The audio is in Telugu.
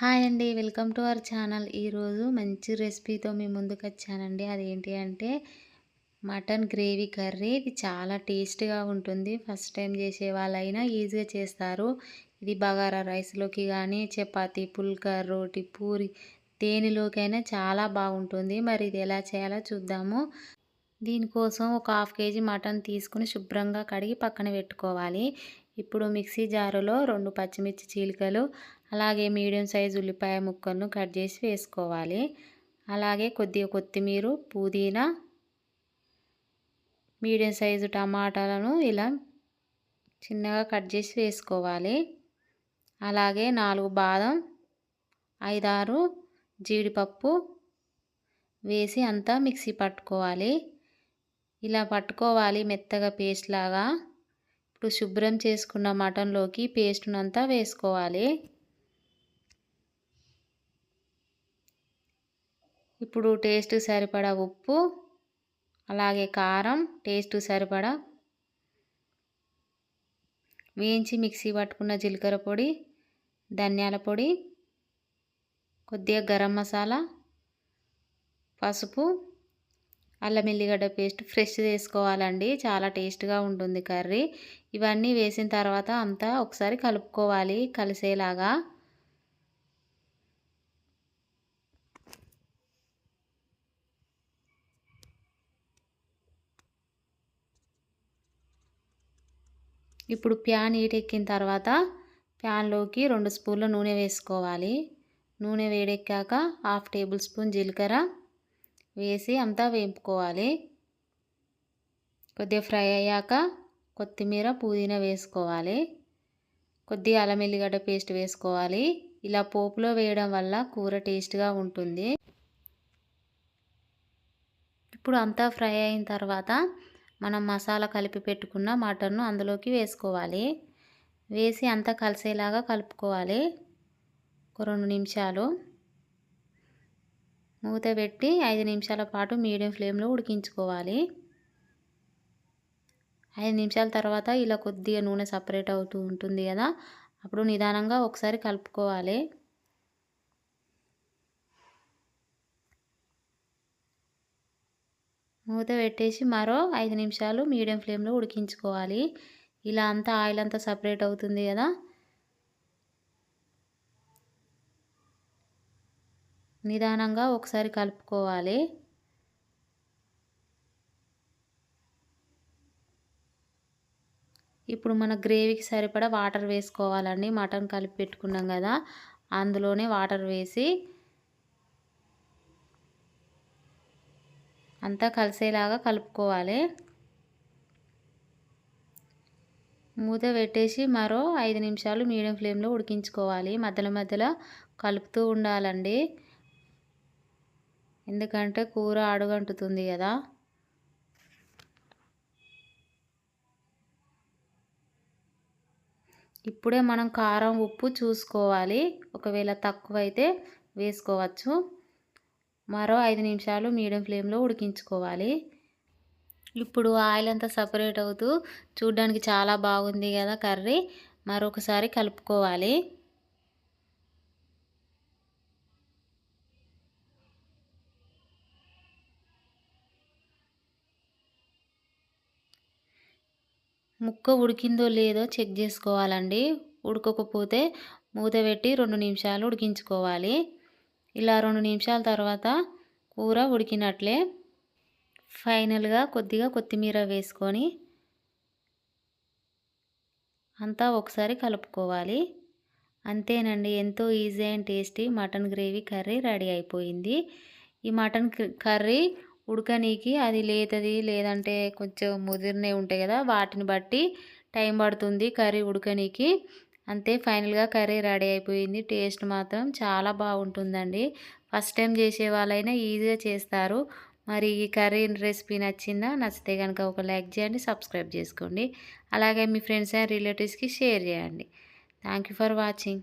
హాయ్ అండి. Welcome to our channel. ఈరోజు మంచి రెసిపీతో మీ ముందుకు వచ్చానండి. అదేంటి అంటే మటన్ గ్రేవీ కర్రీ. ఇది చాలా టేస్ట్గా ఉంటుంది. ఫస్ట్ టైం చేసే వాళ్ళైనా ఈజీగా చేస్తారు. ఇది బగారా రైస్లోకి కానీ చపాతీ పుల్కా రోటి పూరి దేనిలోకైనా చాలా బాగుంటుంది. మరి ఇది ఎలా చేయాలో చూద్దాము. దీనికోసం ఒక హాఫ్ కేజీ మటన్ తీసుకుని శుభ్రంగా కడిగి పక్కన పెట్టుకోవాలి. ఇప్పుడు మిక్సీ జారులో రెండు పచ్చిమిర్చి చీలికలు అలాగే మీడియం సైజు ఉల్లిపాయ ముక్కలను కట్ చేసి వేసుకోవాలి. అలాగే కొద్దిగా కొత్తిమీర పుదీనా మీడియం సైజు టమాటాలను ఇలా చిన్నగా కట్ చేసి వేసుకోవాలి. అలాగే నాలుగు బాదం ఐదారు జీడిపప్పు వేసి అంతా మిక్సీ పట్టుకోవాలి. ఇలా పట్టుకోవాలి మెత్తగా పేస్ట్ లాగా. ఇప్పుడు శుభ్రం చేసుకున్న మటన్లోకి పేస్ట్నంతా వేసుకోవాలి. ఇప్పుడు టేస్ట్ సరిపడా ఉప్పు అలాగే కారం టేస్ట్ సరిపడా వేయించి మిక్సీ పట్టుకున్న జీలకర్ర పొడి ధనియాల పొడి కొద్దిగా గరం మసాలా పసుపు అల్లం ఎల్లిగడ్డ పేస్ట్ ఫ్రెష్ వేసుకోవాలండి చాలా టేస్ట్గా ఉంటుంది కర్రీ. ఇవన్నీ వేసిన తర్వాత అంతా ఒకసారి కలుపుకోవాలి కలిసేలాగా. ఇప్పుడు ప్యాన్ ఎక్కిన తర్వాత ప్యాన్లోకి రెండు స్పూన్ల నూనె వేసుకోవాలి. నూనె వేడెక్కాక హాఫ్ టేబుల్ స్పూన్ జీలకర్ర వేసి అంతా వేపుకోవాలి. కొద్దిగా ఫ్రై అయ్యాక కొత్తిమీర పుదీనా వేసుకోవాలి. కొద్దిగా అల్లం ఎల్లిగడ్డ పేస్ట్ వేసుకోవాలి. ఇలా పోపులో వేయడం వల్ల కూర టేస్ట్గా ఉంటుంది. ఇప్పుడు అంతా ఫ్రై అయిన తర్వాత మనం మసాలా కలిపి పెట్టుకున్న మటన్ను అందులోకి వేసుకోవాలి. వేసి అంతా కలిసేలాగా కలుపుకోవాలి. ఒక రెండు నిమిషాలు. మూత పెట్టి ఐదు నిమిషాల పాటు మీడియం ఫ్లేమ్లో ఉడికించుకోవాలి. ఐదు నిమిషాల తర్వాత ఇలా కొద్దిగా నూనె సపరేట్ అవుతూ ఉంటుంది కదా అప్పుడు నిదానంగా ఒకసారి కలుపుకోవాలి. మూత పెట్టేసి మరో ఐదు నిమిషాలు మీడియం ఫ్లేమ్లో ఉడికించుకోవాలి. ఇలా అంతా ఆయిల్ అంతా సపరేట్ అవుతుంది కదా. నిదానంగా ఒకసారి కలుపుకోవాలి. ఇప్పుడు మన గ్రేవీకి సరిపడా వాటర్ వేసుకోవాలండి. మటన్ కలిపి పెట్టుకున్నాం కదా. అందులోనే వాటర్ వేసి అంతా కలిసేలాగా కలుపుకోవాలి. మూత పెట్టేసి మరో ఐదు నిమిషాలు మీడియం ఫ్లేమ్లో ఉడికించుకోవాలి. మధ్యలో మధ్యలో కలుపుతూ ఉండాలండి. ఎందుకంటే కూర అడుగంటుతుంది కదా. ఇప్పుడే మనం కారం ఉప్పు చూసుకోవాలి. ఒకవేళ తక్కువైతే వేసుకోవచ్చు. మరో ఐదు నిమిషాలు మీడియం ఫ్లేమ్లో ఉడికించుకోవాలి. ఇప్పుడు ఆయిల్ అంతా సపరేట్ అవుతూ చూడ్డానికి చాలా బాగుంది కదా కర్రీ. మరొకసారి కలుపుకోవాలి. ముక్క ఉడికిందో లేదో చెక్ చేసుకోవాలండి. ఉడకకపోతే మూత పెట్టి రెండు నిమిషాలు ఉడికించుకోవాలి. ఇలా రెండు నిమిషాల తర్వాత కూర ఉడికినట్లే. ఫైనల్గా కొద్దిగా కొత్తిమీర వేసుకొని అంతా ఒకసారి కలుపుకోవాలి. అంతేనండి ఎంతో easy and tasty mutton gravy curry ready అయిపోయింది. ఈ మటన్ కర్రీ ఉడకనీకి అది లేతది లేదంటే కొంచెం ముదిరినవి ఉంటాయి కదా వాటిని బట్టి టైం పడుతుంది కర్రీ ఉడకనీకి. అంతే ఫైనల్గా కర్రీ రెడీ అయిపోయింది. టేస్ట్ మాత్రం చాలా బాగుంటుందండి. ఫస్ట్ టైం చేసే వాళ్ళైనా ఈజీగా చేస్తారు. మరి ఈ కర్రీ రెసిపీ నచ్చిందా నచ్చితే కనుక ఒక లైక్ చేయండి సబ్స్క్రైబ్ చేసుకోండి. అలాగే మీ ఫ్రెండ్స్ అండ్ రిలేటివ్స్కి షేర్ చేయండి. Thank for watching.